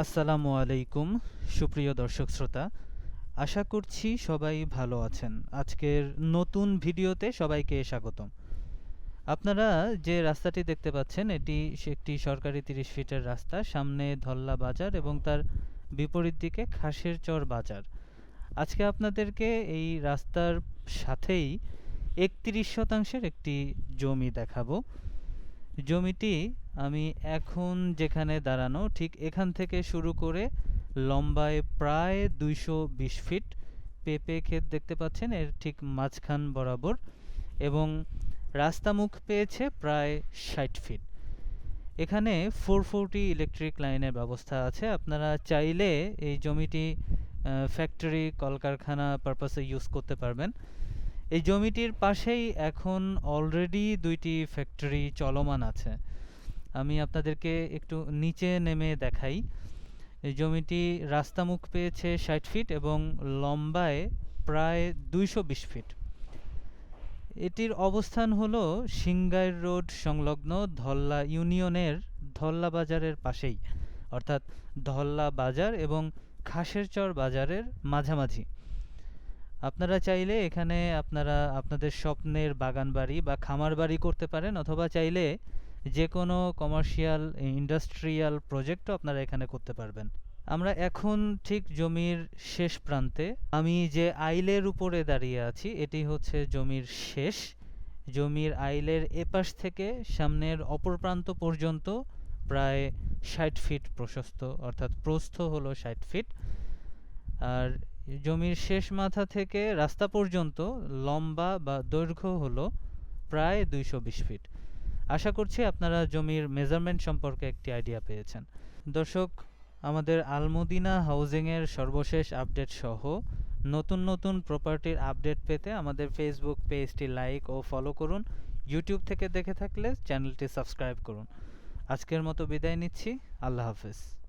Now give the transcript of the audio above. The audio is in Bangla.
আসসালামু আলাইকুম, সুপ্রিয় দর্শক শ্রোতা। আশা করছি সবাই ভালো আছেন। আজকের নতুন ভিডিওতে সবাইকে স্বাগতম। আপনারা যে রাস্তাটি দেখতে পাচ্ছেন, এটি একটি সরকারি তিরিশ ফিটের রাস্তা, সামনে ধল্লা বাজার এবং তার বিপরীত দিকে খাসের চর বাজার। আজকে আপনাদেরকে এই রাস্তার সাথেই একত্রিশ শতাংশের একটি জমি দেখাবো। জমিটি আমি এখন যেখানে দাঁড়ানো, ঠিক এখান থেকে শুরু করে লম্বায় প্রায় দুইশো বিশ ফিট পেঁপে ক্ষেত দেখতে পাচ্ছেন, এর ঠিক মাঝখান বরাবর এবং রাস্তা মুখ পেয়েছে প্রায় ষাট ফিট। এখানে ফোর ফোরটি ইলেকট্রিক লাইনের ব্যবস্থা আছে, আপনারা চাইলে এই জমিটি ফ্যাক্টরি, কলকারখানা পারপাসে ইউজ করতে পারবেন। এই জমিটির পাশেই এখন অলরেডি দুইটি ফ্যাক্টরি চলমান আছে। আমি আপনাদেরকে একটু নিচে নেমে দেখাই। এই জমিটি রাস্তা মুখ পেয়েছে ষাট ফিট এবং লম্বায় প্রায় দুইশো বিশ ফিট এটির অবস্থান হলো সিংগাইর রোড সংলগ্ন ধল্লা ইউনিয়নের ধল্লা বাজারের পাশেই, অর্থাৎ ধল্লা বাজার এবং খাসেরচর বাজারের মাঝামাঝি। আপনারা চাইলে এখানে আপনারা আপনাদের স্বপ্নের বাগান বাড়ি বা খামার বাড়ি করতে পারেন, অথবা চাইলে যে কোনো কমার্শিয়াল ইন্ডাস্ট্রিয়াল প্রজেক্টও আপনারা এখানে করতে পারবেন। আমরা এখন ঠিক জমির শেষ প্রান্তে, আমি যে আইলের উপরে দাঁড়িয়ে আছি, এটি হচ্ছে জমির শেষ। জমির আইলের এপাশ থেকে সামনের অপর প্রান্ত পর্যন্ত প্রায় ষাট ফিট প্রশস্ত, অর্থাৎ প্রস্থ হলো ষাট ফিট আর জমির শেষ মাথা থেকে রাস্তা পর্যন্ত লম্বা বা দৈর্ঘ্য হলো প্রায় দুইশো বিশ ফিট। আশা করছি আপনারা জমির মেজারমেন্ট সম্পর্কে একটি আইডিয়া পেয়েছেন। দর্শক, আমাদের আলমদিনা হাউজিংয়ের সর্বশেষ আপডেট সহ নতুন নতুন প্রপার্টির আপডেট পেতে আমাদের ফেসবুক পেজটি লাইক ও ফলো করুন। ইউটিউব থেকে দেখে থাকলে চ্যানেলটি সাবস্ক্রাইব করুন। আজকের মতো বিদায় নিচ্ছি। আল্লাহ হাফেজ।